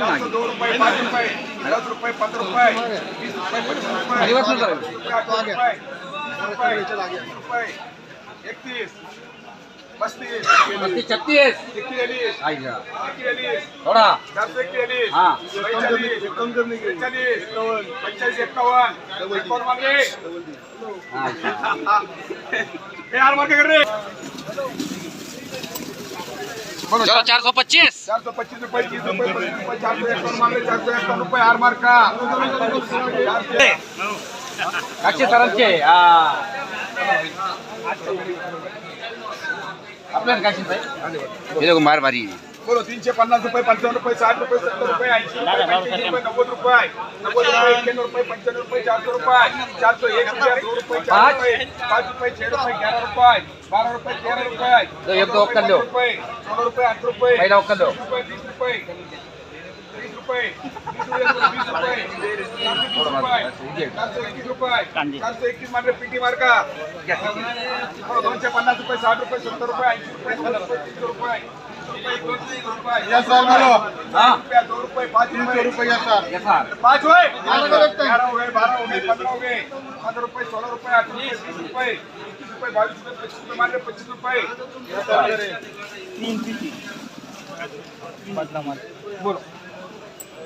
चारशे दोन रुपये पाच रुपये. दस रुपये पंधरा रुपये. वीस रुपये पंचवीस रुपये. दिवस नाही चालू. रुपये, अठरा रुपये. रुपये वीस रुपये. एकतीस. पस्तीस. पस्तीस छत्तीस. आईला. एकतेचाळीस थोडा. चारशे एकतेचाळीस हा. बेचाळीस. बेचाळीस पंचेचाळीस एक्कावन्न एकावन्न मागे? हा. हे हार मार्के कर रे. बोलो चलो चार सौ पच्चीस. चार सौ पच्चीस रुपये तीस रुपये पच्चीस रुपये चार सौ एकावन्न मागे चार सौ एकावन्न रुपये हार मार्का काशे सरांचे हा. आपल्याला काशी हे लोक मार भारी बोलो तीनशे पन्नास रुपये पंचावन्न रुपये साठ रुपये सत्तर रुपये ऐंशी रुपये पंच्याऐंशी रुपये नव्वद रुपये नव्वद रुपये एक्क्याण्णव रुपये पंच्याण्णव रुपये चारशे रुपये चारशे एक रुपये दो रुपये चार रुपये पाच रुपये छे रुपये ग्यारह रुपये बारह रुपये तेरह रुपये तो एक दो अक्कल लो. रुपये सोलह रुपये आठ रुपये रुपये तीस रुपये तीस रुपये पीटी मार्का दोनशे पन्नास रुपये साठ रुपये सत्तर रुपये ऐंशी रुपये नव्वद रुपये. तीनशे रुपये हा? रुपये दो रुपए पाच सर यस सर पाच होय ग्यारह हो गए बारह हो गए पंद्रह हो गए पंद्रह रुपए सोलह रुपए रुपये बीस रुपए इक्कीस रुपए बाईस रुपये पच्चीस रुपए मान रहे पच्चीस रुपये। बदला साठ रुपये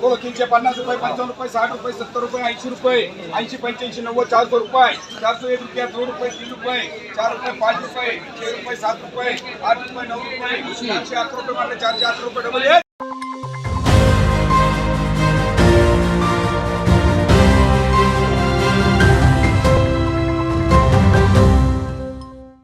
हो तीनशे पन्नास रुपये पंचावन्न रुपये साठ रुपये सत्तर रुपये ऐंशी रुपये ऐंशी पंच्याऐंशी नव्वद चारशे रुपये चारशे एक रुपया दोन रुपये तीन रुपये चार रुपये पाच रुपये छे रुपये सात रुपये आठ रुपये नऊ रुपये चारशे अकरा रुपये मारले चारशे अकरा रुपये डबल एक